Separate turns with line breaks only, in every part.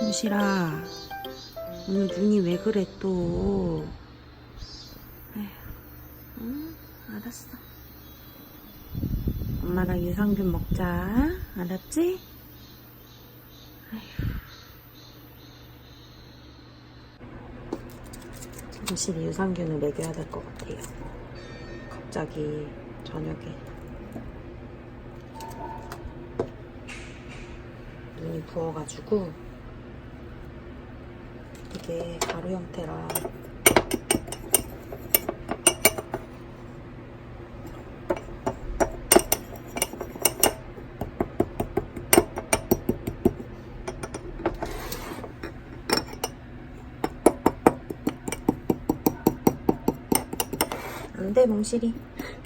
무시라 오늘 눈이 왜 그래 또? 에휴, 응? 알았어. 엄마랑 유산균 먹자. 알았지? 에휴. 확실히 유산균을 먹여야 될 것 같아요. 갑자기 저녁에. 눈이 부어가지고 이게 가루 형태라 안돼 몽실이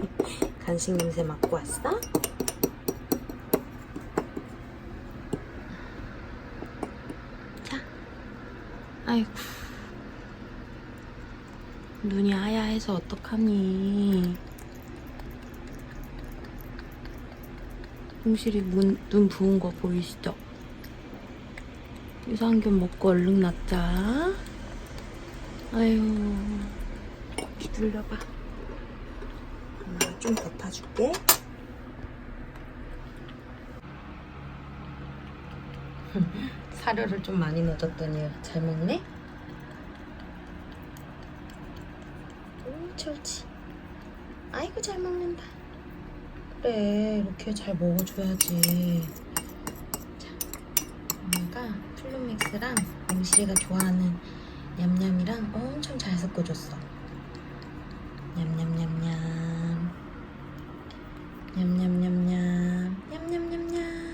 간식 냄새 맡고 왔어? 아이고. 눈이 하야해서 어떡하니. 몽실이 문, 눈 부은 거 보이시죠? 유산균 먹고 얼른 낫자. 아유 기둘려봐. 엄마가 좀 뱉어줄게 사료를 좀 많이 넣어줬더니 잘 먹네? 옳지 옳지. 아이고 잘 먹는다. 그래 이렇게 잘 먹어줘야지. 자 엄마가 플루믹스랑 몽실이가 좋아하는 냠냠이랑 엄청 잘 섞어줬어. 냠냠냠냠. 냠냠냠냠 냠냠냠냠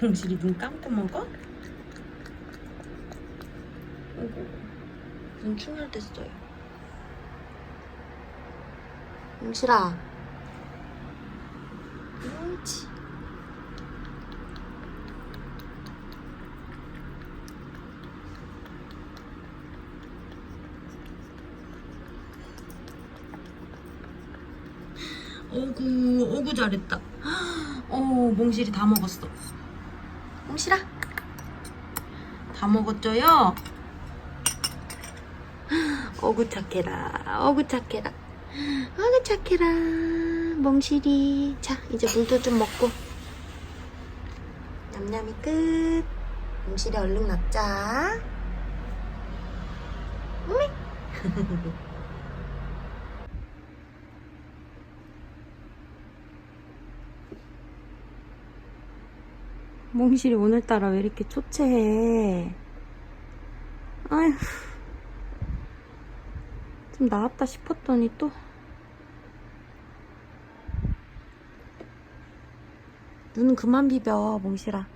공실이 눈 감고 먹어? 아이고, 눈 충혈됐어요. 공실아. 옳지. 오구, 오구 잘했다. 어, 몽실이 다 먹었어. 몽실아. 다 먹었죠요? 어구 착해라. 어구 착해라. 어구 착해라. 몽실이. 자, 이제 물도 좀 먹고. 냠냠이 끝. 몽실이 얼른 낫자. 미. 몽실이 오늘따라 왜 이렇게 초췌해? 아휴. 좀 나았다 싶었더니 또. 눈 그만 비벼, 몽실아.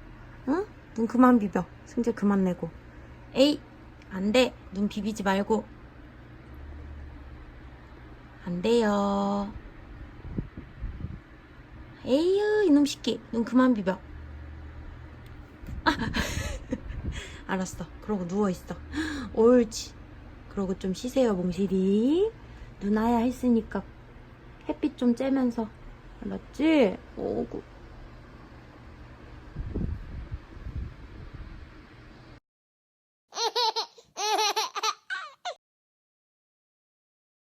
응? 눈 그만 비벼. 승질 그만 내고. 에이! 안 돼. 눈 비비지 말고. 안 돼요. 에이유, 이놈 새끼. 눈 그만 비벼. 알았어. 그러고 누워있어. 옳지. 그러고 좀 쉬세요, 몽실이. 눈 아야 했으니까 햇빛 좀 쬐면서. 알았지? 오구.